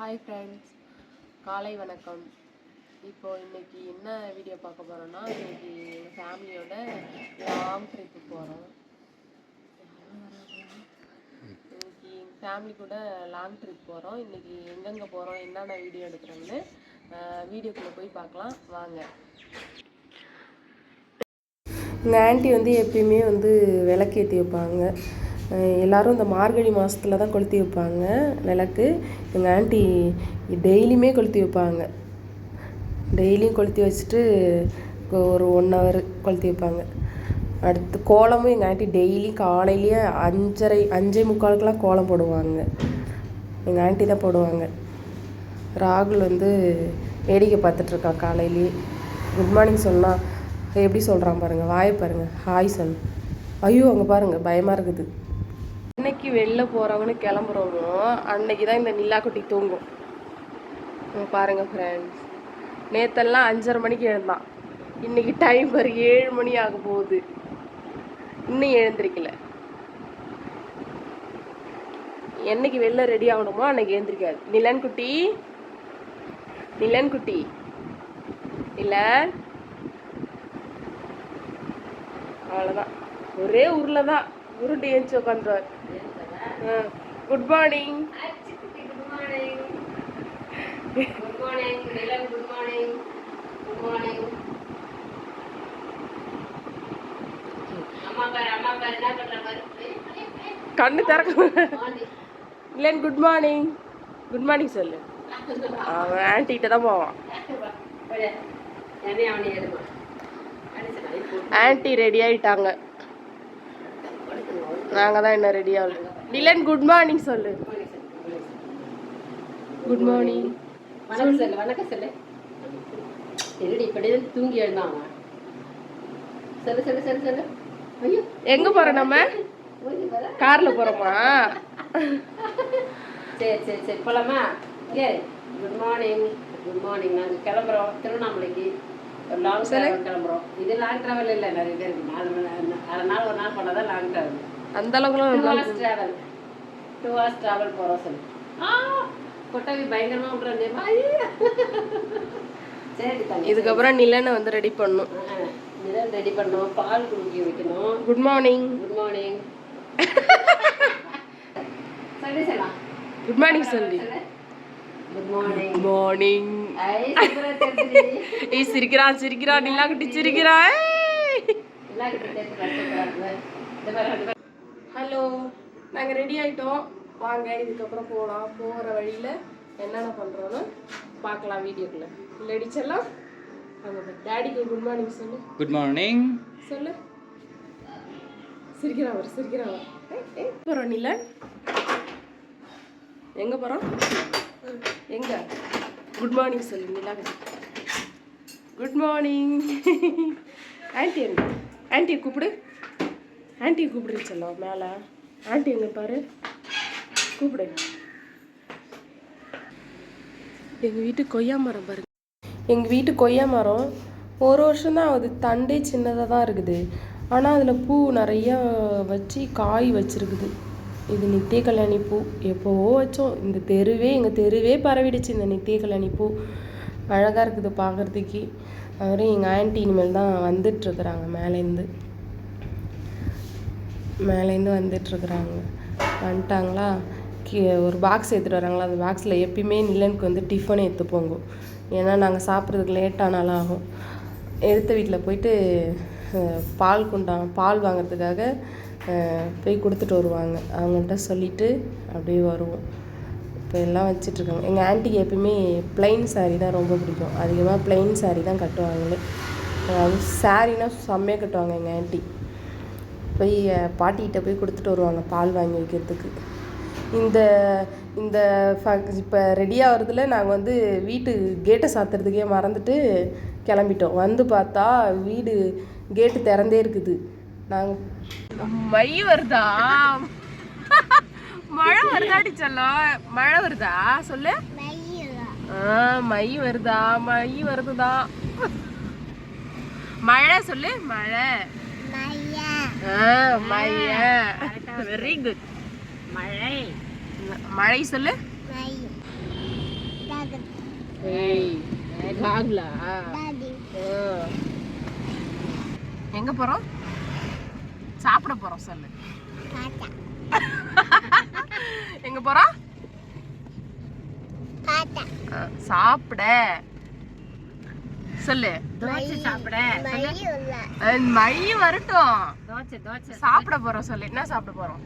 Hi friends காலை வணக்கம். இப்போ இன்னைக்கு என்ன வீடியோ பார்க்க போகிறோன்னா இன்னைக்கு எங்கள் ஃபேமிலியோட லாங் ட்ரிப்பு போகிறோம் இன்னைக்கு எங்கள் ஃபேமிலி கூட லாங் ட்ரிப் போகிறோம் இன்னைக்கு எங்கெங்கே போகிறோம் என்னென்ன வீடியோ எடுக்கிறோம்னு வீடியோக்குள்ளே போய் பார்க்கலாம். வாங்க. எங்கள் ஆண்டி வந்து எப்பயுமே வந்து விளக்கேற்றி வைப்பாங்க. எல்லோரும் இந்த மார்கழி மாதத்துல தான் கொளுத்தி வைப்பாங்க விளக்கு. எங்கள் ஆண்டி டெய்லியுமே கொளுத்தி வைப்பாங்க. டெய்லியும் கொளுத்தி வச்சுட்டு ஒரு ஒன் ஹவர் கொளுத்தி வைப்பாங்க. அடுத்து கோலமும் எங்கள் ஆண்டி டெய்லி காலையிலேயே அஞ்சரை அஞ்சே முக்காலுக்கெலாம் கோலம் போடுவாங்க. எங்கள் ஆண்டி தான் போடுவாங்க. ராகுல் வந்து வேடிக்கை பார்த்துட்ருக்கான் காலையிலேயே. குட் மார்னிங் சொன்னால் எப்படி சொல்கிறான் பாருங்கள் வாயை பாருங்கள் ஹாய் சொல். ஐயோ அங்கே பாருங்கள் பயமாக இருக்குது. இன்னைக்கு வெளில போகிறவங்கன்னு கிளம்புறோமோ அன்னைக்கு தான் இந்த நிலாக்குட்டி தூங்கும். பாருங்க ஃப்ரெண்ட்ஸ் நேத்தெல்லாம் அஞ்சரை மணிக்கு எழுந்தான். இன்னைக்கு டைம் ஒரு ஏழு மணி ஆக போகுது. இன்னும் எழுந்திருக்கல. என்னைக்கு வெளில ரெடி ஆகணுமோ அன்னைக்கு எழுந்திருக்காது நிலன் குட்டி? நிலன் குட்டி? நிலன் அவ்வளோதான் ஒரே ஊரில் தான் உருண்டு ஏஞ்சி உட்காந்துருவார் குட் மார்னிங் morning. அம்மா பாரு அம்மா பாரு என்ன பண்ற பாரு கண்ணு திறக்க. Nilan good morning good morning சொல்லு. அவன் ஆன்ட்டிகிட்ட தான் போவான். ஆன்ட்டி ரெடி ஆயிட்டாங்க. நாங்கள் தான் என்ன ரெடி ஆகல. நிலன் குட் மார்னிங் சொல்லு. குட் மார்னிங் வணக்கம் சொல்லு வணக்கம் சொல்லு. இருடி இப்படியே தூங்கி எழுந்தான் சொல்லு சொல்லு சொல்லு சொல்லு. ஐயோ. எங்க போறோம் நம்ம? கார்ல போறோமா? சரி சரி சரி போலாமா? இங்கே குட் மார்னிங் குட் மார்னிங் நாங்கள் கிளம்புறோம். திருவண்ணாமலைக்கு. ஒரு லாங் ட்ராவல் கிளம்புறோம். இது லாங் ட்ராவல் இல்லை நிறைய பேருக்கு. நாலு மணி அரை நாள் ஒரு நாள் போனால் தான் லாங் ட்ராவல் அந்த அளவுக்குலாம் two hours travel two hours travel போகிறோம் சொல்லி. கொட்டவி பயங்கரமாக விட்றேன் சரி இதுக்கப்புறம் நிலனை வந்து ரெடி பண்ணும் இதெல்லாம் ரெடி பண்ணோம் பால் குடிக்க வைக்கணும். குட் மார்னிங் குட் மார்னிங் சொல்லி சொல்லலாம் குட் மார்னிங் சொல்லி. குட் மார்னிங் ஏய் சிரிக்கிறான் சிரிக்கிறான் நிலா குட்டி சிரிக்கிறான். ஹலோ நாங்கள் ரெடி ஆயிட்டோம். வாங்க இதுக்கப்புறம் போகலாம் போகிற வழியில் என்னென்ன பண்ணுறோன்னு பார்க்கலாம் வீடியோக்குள்ள. லடிச்செல்லாம் அங்கே டேடிக்கு குட் மார்னிங் சொல்லு. குட் மார்னிங் சொல்லு. சிரிக்கிறான் அவர் ஏய், போகிறோம் நிலன்? எங்கே போகிறோம் எங்கே? குட் மார்னிங் சொல்லு நிலா குட் மார்னிங் ஆன்ட்டி எங்க ஆன்ட்டியை கூப்பிடு. ஆண்டி கூப்பிடுச்சல்லோ மேலே. ஆண்டி எங்கே பாரு. கூப்பிடு. எங்கள் வீட்டு கொய்யா மரம் பாருங்க. எங்கள் வீட்டு கொய்யா மரம் ஒரு வருஷம் தான் ஆகுது. தண்டே சின்னதாக தான் இருக்குது. ஆனால் அதில் பூ நிறையா வச்சு காய் வச்சிருக்குது. இது நித்திய கல்யாணி பூ. எப்போவோ வச்சோம். இந்த தெருவே எங்கள் தெருவே பரவிடுச்சு. இந்த நித்திய கல்யாணி பூ. அழகாக இருக்குது பார்க்குறதுக்கு. அவரும் எங்கள் ஆன்டி இனிமேல் தான் வந்துட்டுருக்குறாங்க மேலேருந்து மேலேருந்து வந்துட்டுருக்குறாங்க வந்துட்டாங்களா கீ ஒரு பாக்ஸ் எடுத்துகிட்டு வராங்களா? அந்த பாக்ஸில் எப்பயுமே நிலனுக்கு வந்து டிஃபன் எடுத்து போங்க. ஏன்னா நாங்கள் சாப்பிட்றதுக்கு லேட் ஆனாலும் ஆகும். எடுத்த வீட்டில் போயிட்டு பால் குண்டான் பால் வாங்குறதுக்காக போய் கொடுத்துட்டு வருவாங்க. அவங்கள்ட்ட சொல்லிவிட்டு அப்படியே வருவோம். இப்போ எல்லாம் வச்சிட்ருக்காங்க. எங்கள் ஆண்டிக்கு எப்பயுமே plain saree தான் ரொம்ப பிடிக்கும். அதிகமாக plain saree தான் கட்டுவாங்களே. அதாவது சாரீனா செம்மையாக கட்டுவாங்க எங்கள் ஆண்ட்டி போய் பாட்டிகிட்ட போய் கொடுத்துட்டு வருவாங்க பால் வாங்கி வைக்கிறதுக்கு. இந்த இந்த இப்போ ரெடி ஆகிறதுல நாங்கள் வந்து வீட்டு கேட்டை சாத்துறதுக்கே மறந்துட்டு கிளம்பிட்டோம். வந்து பார்த்தா வீடு கேட்டு திறந்தே இருக்குது. நாங்கள் மை வருதா? மழை வருதாடி சொல்லும் மழை வருதா? சொல்லு. ஆ மை வருதா? மை வருதுதா மழை சொல்லு மழை. வெரி குட் மழை. மழை சொல்லு. எங்க போறோம்? சாப்பிட போறோம் சொல்லு. எங்க போறோம்? சாப்பிட. சொல்லு. தோசை சாப்பிட மழை வரட்டும். சாப்பிட போறோம் சொல்லு. என்ன சாப்பிட போறோம்?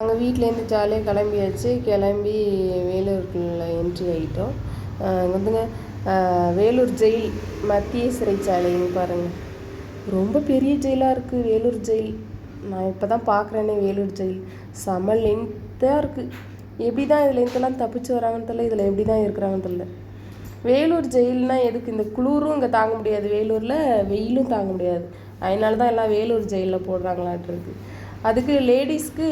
நாங்கள் வீட்டிலேருந்து ஜாலியாக கிளம்பியாச்சு. கிளம்பி வேலூருக்குள்ள என்ட்ரி ஆகிட்டோம் அங்கே வந்துங்க வேலூர் ஜெயில் மத்திய சிறைச்சாலைன்னு பாருங்கள் ரொம்ப பெரிய ஜெயிலாக இருக்குது வேலூர் ஜெயில் நான் இப்போ தான் பார்க்குறேனே வேலூர் ஜெயில் செம லென்த்தாக இருக்குது எப்படி தான் இதில் லென்த்தெல்லாம் தப்பிச்சு வராங்கன்னு தெரியல. இதில் எப்படி தான் இருக்கிறாங்கன்னு தெரியல. வேலூர் ஜெயில்னா எதுக்கு? இந்த குளிரும் இங்கே தாங்க முடியாது. வேலூரில் வெயிலும் தாங்க முடியாது. அதனால தான் எல்லாம் வேலூர் ஜெயிலில் போடுறாங்களாட்டிருக்கு அதுக்கு லேடிஸ்க்கு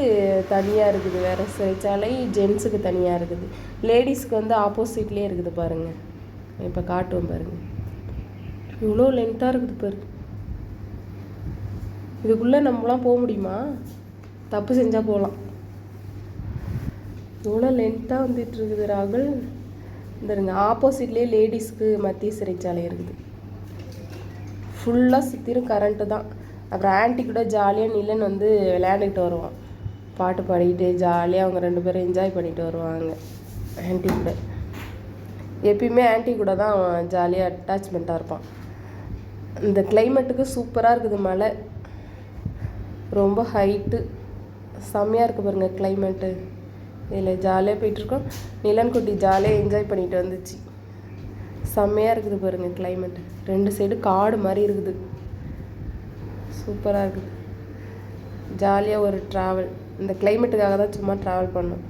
தனியாக இருக்குது வேறு சிறைச்சாலை ஜென்ஸுக்கு தனியாக இருக்குது. லேடிஸ்க்கு வந்து ஆப்போசிட்லேயே இருக்குது பாருங்கள் இப்போ காட்டுவோம் பாருங்கள் இவ்வளோ லென்த்தாக இருக்குது பாரு. இதுக்குள்ளே நம்மளாம் போக முடியுமா? தப்பு செஞ்சால் போகலாம் இவ்வளோ லென்த்தாக வந்துட்டு இருக்குது ராகுல். வந்துருங்க ஆப்போசிட்லேயே லேடிஸ்க்கு மத்திய சிறைச்சாலை இருக்குது. ஃபுல்லாக சுற்றிலும் கரண்ட்டு தான். அப்புறம் ஆண்டி கூட ஜாலியாக நிலன் வந்து விளையாண்டுக்கிட்டு வருவான். பாட்டு பாடிக்கிட்டு ஜாலியாக அவங்க ரெண்டு பேரும் என்ஜாய் பண்ணிட்டு வருவாங்க. ஆண்டி கூட. எப்பயுமே ஆண்டி கூட தான் அவன் ஜாலியாக அட்டாச்மெண்ட்டாக இருப்பான். இந்த கிளைமேட்டுக்கு சூப்பராக இருக்குது மழை. ரொம்ப ஹைட்டு செம்மையாக இருக்குது பாருங்கள் கிளைமேட்டு இதில் ஜாலியாக போயிட்டுருக்கோம். நிலன்குட்டி ஜாலியாக என்ஜாய் பண்ணிட்டு வந்துச்சு. செம்மையாக இருக்குது பாருங்கள் கிளைமேட்டு ரெண்டு சைடு காடு மாதிரி இருக்குது. சூப்பராக இருக்குது. ஜாலியாக ஒரு ட்ராவல் இந்த கிளைமேட்டுக்காக தான் சும்மா ட்ராவல் பண்ணோம்.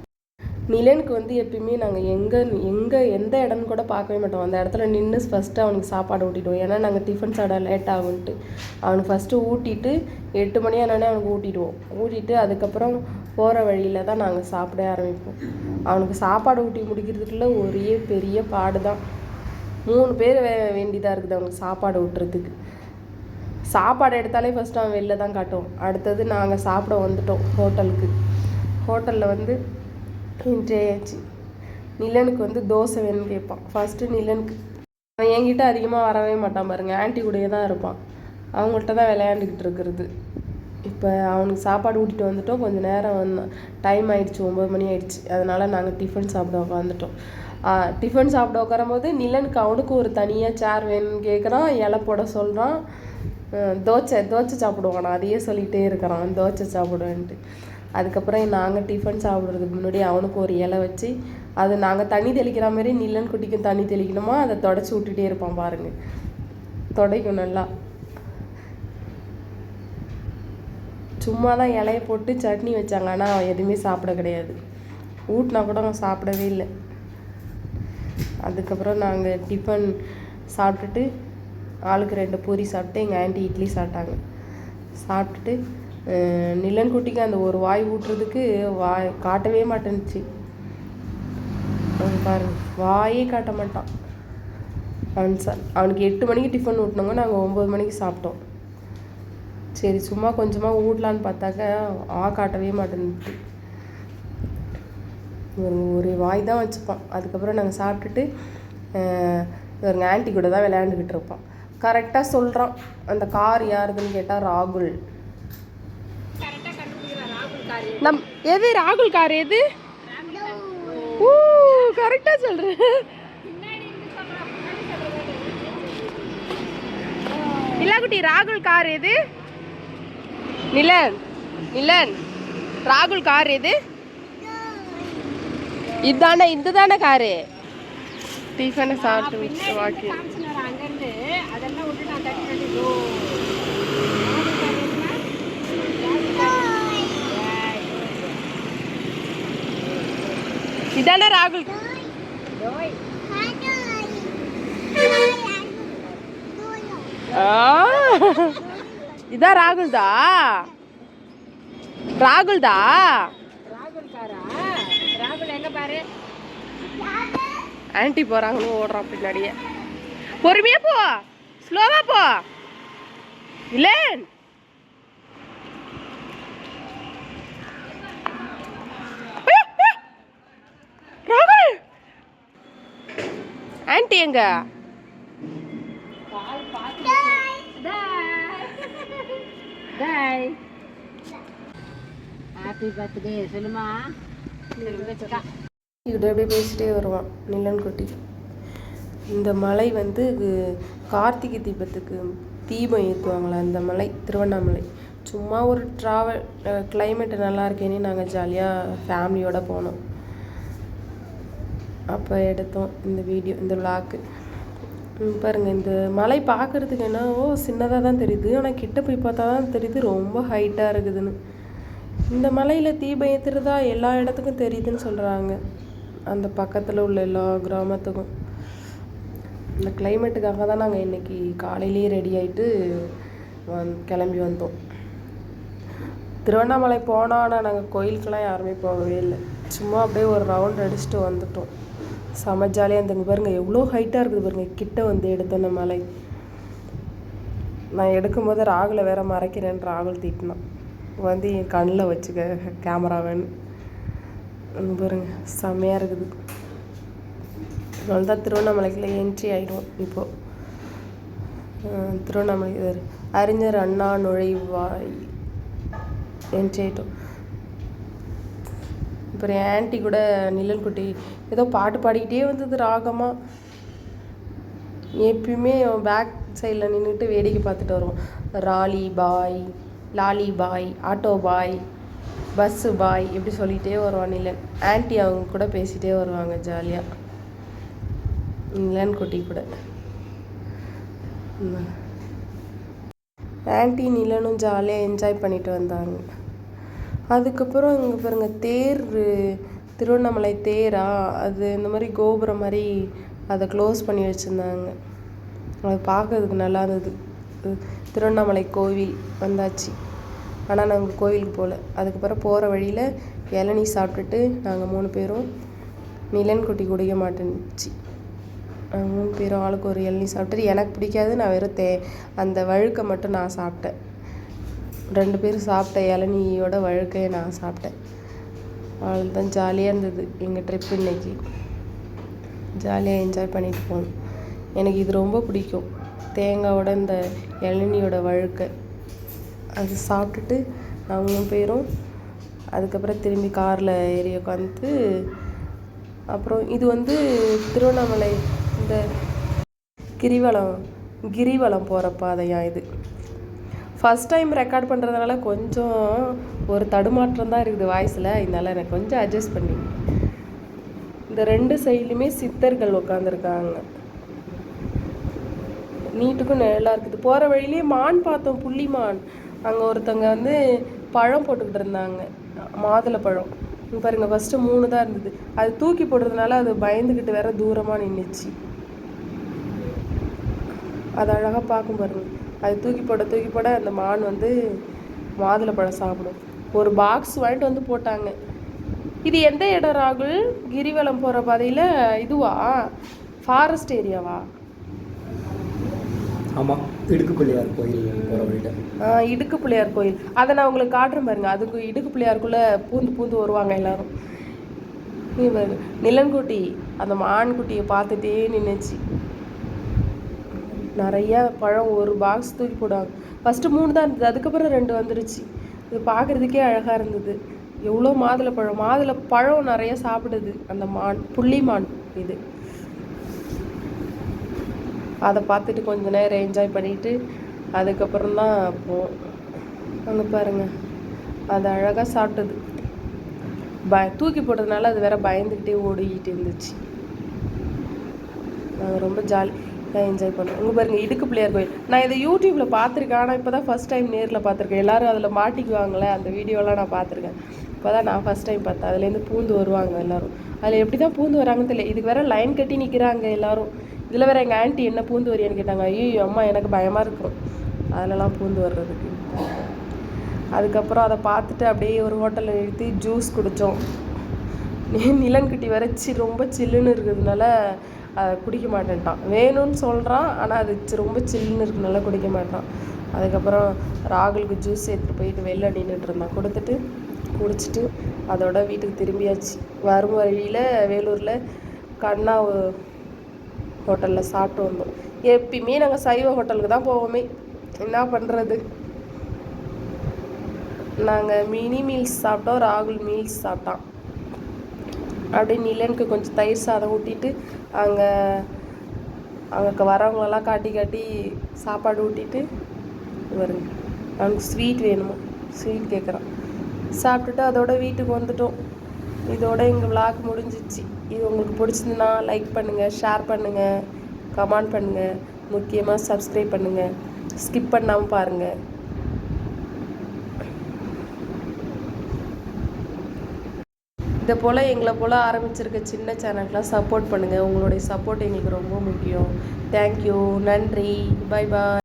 நிலனுக்கு வந்து எப்பயுமே நாங்கள் எங்கே எங்கே எந்த இடம்னு கூட பார்க்கவே மாட்டோம். அந்த இடத்துல நின்று ஃபஸ்ட்டு அவனுக்கு சாப்பாடு ஊட்டிடுவோம். ஏன்னா நாங்கள் டிஃபன் சாப்பிட லேட் ஆகுன்ட்டு அவனுக்கு ஃபஸ்ட்டு ஊட்டிட்டு எட்டு மணி ஆனோடனே அவனுக்கு ஊட்டிடுவோம். ஊட்டிட்டு அதுக்கப்புறம் போகிற வழியில் தான் நாங்கள் சாப்பிட ஆரம்பிப்போம். அவனுக்கு சாப்பாடு ஊட்டி முடிக்கிறதுக்குள்ள ஒரே பெரிய பாடு தான் மூணு பேர் வே வேண்டியதாக இருக்குது அவனுக்கு சாப்பாடு ஊட்டுறதுக்கு. சாப்பாடு எடுத்தாலே ஃபஸ்ட்டு அவன் வெளில தான் காட்டுவோம் அடுத்தது நாங்கள் சாப்பிட வந்துட்டோம் ஹோட்டலுக்கு. ஹோட்டலில் வந்து இன்றையாச்சு நிலனுக்கு வந்து தோசை வேணும்னு கேட்பான். ஃபஸ்ட்டு நிலனுக்கு. அவன் என்கிட்ட அதிகமாக வரவே மாட்டான் பாருங்கள் ஆன்ட்டி கூடயே தான் இருப்பான். அவங்கள்ட்ட தான் விளையாண்டுக்கிட்டு இருக்கிறது. இப்போ அவனுக்கு சாப்பாடு ஊட்டிட்டு வந்துட்டோம். கொஞ்சம் நேரம் வந்தான். டைம் ஆயிடுச்சு ஒம்பது மணி ஆயிடுச்சு. அதனால் நாங்கள் டிஃபன் சாப்பிட உட்காந்துட்டோம் டிஃபன் சாப்பிட உட்காரும்போது நிலனுக்கு அவனுக்கு ஒரு தனியாக சேர் வேணும்னு கேட்குறான் இலை போட சொல்கிறான் தோசை தோசை சாப்பிடுவான்? நான் அதையே சொல்லிகிட்டே இருக்கிறான். தோசை சாப்பிடுவேன்ட்டு அதுக்கப்புறம் நாங்கள் டிஃபன் சாப்பிட்றதுக்கு முன்னாடி அவனுக்கு ஒரு இலை வச்சு அது நாங்கள் தண்ணி தெளிக்கிற மாதிரி நிலன் குட்டிக்கும் தண்ணி தெளிக்கணுமா? அதை தொடச்சி விட்டுட்டே இருப்பான் பாருங்கள் துடைக்கும் நல்லா. சும்மா தான் இலைய போட்டு சட்னி வச்சாங்க. ஆனால் அவன் எதுவுமே சாப்பிட கிடையாது. ஊட்டினா கூட அவன் சாப்பிடவே இல்லை. அதுக்கப்புறம் நாங்கள் டிஃபன் சாப்பிட்டுட்டு ஆளுக்கு ரெண்டு பூரி சாப்பிட்டு எங்கள் ஆண்டி இட்லி சாப்பிட்டாங்க. சாப்பிட்டுட்டு நிலன்குட்டிக்கு நிலன் குட்டிக்கு அந்த ஒரு வாய் ஊட்டுறதுக்கு வாய் காட்டவே மாட்டேன்ச்சு பாருங்க வாயே காட்ட மாட்டான். அவன் ச அவனுக்கு எட்டு மணிக்கு டிஃபன் ஊட்டினோங்க நாங்கள் ஒம்பது மணிக்கு சாப்பிட்டோம். சரி சும்மா கொஞ்சமாக ஊட்டலான்னு பார்த்தாக்க ஆ காட்டவே மாட்டேன்ட்டு ஒரு ஒரு வாய் தான் வச்சுப்பான். அதுக்கப்புறம் நாங்கள் சாப்பிட்டுட்டு ஒரு ஆண்டி கூட தான் விளையாண்டுக்கிட்டு இருப்பான் கரெக்டாக சொல்கிறான் அந்த கார் யாருதுன்னு கேட்டால் ராகுல். நம் எது? ராகுல் கார் எது? ஊ கரெக்டாக சொல்கிறேன் பின்னாடி நிலாக்குட்டி ராகுல் கார் எது? நிலன். நிலன். ராகுல் கார் எது? இதுதானே இதுதானே காரு? டிஃபனை சாப்பிட்டு வாக்கி காமிச்சினார் அங்கேருந்து. அதெல்லாம் விட்டு நான் ஆன்ட்டி போகிறாங்கன்னு ஓடுறான் பின்னாடியே. பொறுமையாக போ. ஸ்லோவாக போ. இல்லை ஆன்ட்டி எங்க? ஹாப்பி பர்த்டே சொல்லுமா. வச்சுக்கா இப்படி அப்படியே பேசிகிட்டே வருவான் நிலன்குட்டி இந்த மலை வந்து கார்த்திகை தீபத்துக்கு தீபம் ஏற்றுவாங்களா அந்த மலை திருவண்ணாமலை? சும்மா ஒரு ட்ராவல் கிளைமேட் நல்லா இருக்கேன்னு நாங்கள் ஜாலியாக ஃபேமிலியோடு போனோம். அப்போ எடுத்தோம் இந்த வீடியோ இந்த விளாக்கு பாருங்க இந்த மலை பார்க்கறதுக்கு என்னவோ சின்னதாக தான் தெரியுது. ஆனால் கிட்ட போய் பார்த்தா தான் தெரியுது ரொம்ப ஹைட்டாக இருக்குதுன்னு. இந்த மலையில் தீபம் ஏற்றுறதா எல்லா இடத்துக்கும் தெரியுதுன்னு சொல்கிறாங்க அந்த பக்கத்தில் உள்ள எல்லா கிராமத்துக்கும். இந்த கிளைமேட்டுக்காக தான் நாங்கள் இன்னைக்கு காலையிலேயே ரெடி ஆகிட்டு வந் கிளம்பி வந்தோம். திருவண்ணாமலை போனால் ஆனால் நாங்கள் கோயிலுக்கெல்லாம் யாருமே போகவே இல்லை. சும்மா அப்படியே ஒரு ரவுண்ட் அடிச்சுட்டு வந்துட்டோம். செம ஜாலியாக இருந்தங்க. பாருங்கள் எவ்வளோ ஹைட்டாக இருக்குது பாருங்கள் கிட்ட வந்து எடுத்தோம் அந்த மலை. நான் எடுக்கும்போது ராகுல வேற மறைக்கிறேன்னு ராகுல் திட்டினான். வந்து என் கண்ணில் வச்சுக்க கேமராவேன்னு பாருங்க செம்மையாக இருக்குது. அதனால தான் திருவண்ணாமலைக்கில் என்ட்ரி ஆகிடும் இப்போது திருவண்ணாமலை இது அறிஞர் அண்ணா நுழைவாய். என்ட்ரி ஆகிட்டோம் அப்புறம் என் ஆன்ட்டி கூட நிழல் குட்டி ஏதோ பாட்டு பாடிக்கிட்டே வந்தது ராகமாக எப்பயுமே பேக் சைடில் நின்றுட்டு வேடிக்கை பார்த்துட்டு வருவோம் ராலி பாய் லாலி பாய் ஆட்டோ பாய் பஸ்ஸு பாய் இப்படி சொல்லிகிட்டே வருவான் நிலன் ஆன்ட்டி அவங்க கூட பேசிகிட்டே வருவாங்க ஜாலியாக நிலன் குட்டி கூட. ஆன்ட்டி நிலனும் ஜாலியாக என்ஜாய் பண்ணிட்டு வந்தாங்க. அதுக்கப்புறம் இங்கே பாருங்க தேர் திருவண்ணாமலை தேரா அது இந்த மாதிரி கோபுரம் மாதிரி அதை க்ளோஸ் பண்ணி வச்சுருந்தாங்க. அது பார்க்கறதுக்கு நல்லா இருந்தது. திருவண்ணாமலை கோவில் வந்தாச்சு. ஆனால் நாங்கள் கோவிலுக்கு போகல அதுக்கப்புறம் போகிற வழியில் இளநீ சாப்பிட்டுட்டு நாங்கள் மூணு பேரும் நிலன் குட்டி குடிக்க மாட்டேன்னுச்சு. மூணு பேரும் ஆளுக்கு ஒரு இளநீ சாப்பிட்டுட்டு எனக்கு பிடிக்காது நான் வெறும் தே அந்த வழுக்கை மட்டும் நான் சாப்பிட்டேன். ரெண்டு பேரும் சாப்பிட்ட இளநியோட வழுக்கையை நான் சாப்பிட்டேன். அவ்வளோதான் ஜாலியாக இருந்தது எங்கள் ட்ரிப் இன்னைக்கு. ஜாலியாக என்ஜாய் பண்ணிட்டு போனோம். எனக்கு இது ரொம்ப பிடிக்கும். தேங்காவோட இந்த இளநியோட வழுக்கை. அது சாப்பிட்டுட்டு நாங்களும் போயிடும் அதுக்கப்புறம் திரும்பி காரில் ஏறி உட்காந்து அப்புறம் இது வந்து திருவண்ணாமலை இந்த கிரிவலம் கிரிவலம் போகிற பாதையாக இது. ஃபஸ்ட் டைம் ரெக்கார்ட் பண்ணுறதுனால கொஞ்சம் ஒரு தடுமாற்றம் தான் இருக்குது வாய்ஸில். இதனால எனக்கு கொஞ்சம் அட்ஜஸ்ட் பண்ணி. இந்த ரெண்டு சைட்லையுமே சித்தர்கள் உட்காந்துருக்காங்க நீட்டுக்கும் நல்லா இருக்குது. போகிற வழியிலே மான் பார்த்தோம் புள்ளி மான். அங்கே ஒருத்தவங்க வந்து பழம் போட்டுக்கிட்டு இருந்தாங்க. மாதுளை பழம். இங்க பாருங்க ஃபஸ்ட்டு மூணு தான் இருந்தது. அது தூக்கி போடுறதுனால அது பயந்துக்கிட்டு வேற தூரமாக நின்றுச்சு அது அழகாக பார்க்கும் பாருங்க. அது தூக்கி போட தூக்கி போட அந்த மான் வந்து மாதுளை பழம் சாப்பிடும். ஒரு பாக்ஸ் வாங்கிட்டு வந்து போட்டாங்க. இது எந்த இடம் ராகுல்? கிரிவலம் போகிற பாதையில் இதுவா? ஃபாரஸ்ட் ஏரியாவா ஆமாம் இடுக்கு பிள்ளையார் கோயில் போகிற வழியில். ஆ, இடுக்கு பிள்ளையார் கோயில். அதை நான் உங்களுக்கு காட்டுறேன் பாருங்க. அதுக்கு இடுக்கு பிள்ளையாருக்குள்ளே பூந்து பூந்து வருவாங்க எல்லாரும். நீ பாருங்க. நிலன்குட்டி அந்த மான்குட்டியை பார்த்துட்டே நின்றுச்சு நிறைய பழம் ஒரு பாக்ஸ் தூக்கி போடுவாங்க. ஃபஸ்ட்டு மூணு தான் இருந்தது. அதுக்கப்புறம் ரெண்டு வந்துருச்சு. இது பார்க்குறதுக்கே அழகாக இருந்தது. எவ்வளோ மாதுளை பழம் மாதுளை பழம் நிறைய சாப்பிடுது அந்த மான் புள்ளி மான் இது. அதை பார்த்துட்டு கொஞ்ச நேரம் என்ஜாய் பண்ணிட்டு அதுக்கப்புறம் தான் போவோம் அங்கே பாருங்க. அது அழகாக சாப்பிட்டது. ப தூக்கி போட்டதுனால அது வேற பயந்துக்கிட்டே ஓடிக்கிட்டு இருந்துச்சு. நாங்கள் ரொம்ப ஜாலியாக என்ஜாய் பண்ணோம். இங்கே பாருங்க இடுக்கு பிள்ளையார் கோயில். நான் இதை யூடியூப்பில் பார்த்துருக்கேன். ஆனால் இப்போ தான் ஃபஸ்ட் டைம் நேரில் பார்த்துருக்கேன். எல்லோரும் அதில் மாட்டிக்குவாங்களே அந்த வீடியோலாம் நான் பார்த்துருக்கேன். இப்போ தான் நான் ஃபஸ்ட் டைம் பார்த்தேன். அதுலேருந்து பூந்து வருவாங்க எல்லாரும். அதில் எப்படி தான் பூந்து வராங்கன்னு தெரியல. இதுக்கு வேற லைன் கட்டி நிற்கிறாங்க எல்லோரும். இதில் வேறு எங்கள் ஆண்டி என்ன பூந்து வரியான்னு கேட்டாங்க. ஐயோ அம்மா எனக்கு பயமாக இருக்கும் அதிலலாம் பூந்து வர்றதுக்கு. அதுக்கப்புறம் அதை பார்த்துட்டு அப்படியே ஒரு ஹோட்டலில் நிறுத்தி ஜூஸ் குடித்தோம் நிலன்குட்டி வர சி ரொம்ப சில்லுன்னு இருக்கிறதுனால அதை குடிக்க மாட்டேன்ட்டான். வேணும்னு சொல்கிறான் ஆனால் அது ரொம்ப சில்லுன்னு இருக்கிறதுனால குடிக்க மாட்டான். அதுக்கப்புறம் ராகுலுக்கு ஜூஸ் எடுத்துகிட்டு போயிட்டு வெளில நின்றுட்டு இருந்தான். கொடுத்துட்டு குடிச்சிட்டு அதோட வீட்டுக்கு திரும்பியாச்சு. வரும் வழியில் வேலூரில் கண்ணா ஹோட்டலில் சாப்பிட்டு வந்தோம். எப்பயுமே நாங்கள் சைவ ஹோட்டலுக்கு தான் போவோமே. என்ன பண்ணுறது நாங்கள் மினி மீல்ஸ் சாப்பிட்டோம் ராகுல் மீல்ஸ் சாப்பிட்டான். அப்படியே நிலனுக்கு கொஞ்சம் தயிர் சாதம் ஊட்டிட்டு அங்கே அங்கே வரவங்களெல்லாம் காட்டி காட்டி சாப்பாடு ஊட்டிட்டு வருங்க அவனுக்கு ஸ்வீட் வேணுமா? ஸ்வீட் கேட்குறான் சாப்பிட்டுட்டு அதோட வீட்டுக்கு வந்துட்டோம். இதோட எங்கள் விளாக் முடிஞ்சிச்சு. இது உங்களுக்கு பிடிச்சிருந்துன்னா லைக் பண்ணுங்கள் ஷேர் பண்ணுங்கள் கமெண்ட் பண்ணுங்கள் முக்கியமாக சப்ஸ்கிரைப் பண்ணுங்கள் ஸ்கிப் பண்ணாமல் பாருங்கள் இதை போல் எங்களை போல் ஆரம்பிச்சிருக்க சின்ன சேனலுக்கெலாம் சப்போர்ட் பண்ணுங்கள் உங்களுடைய சப்போர்ட் எங்களுக்கு ரொம்ப முக்கியம். தேங்க்யூ நன்றி. Bye bye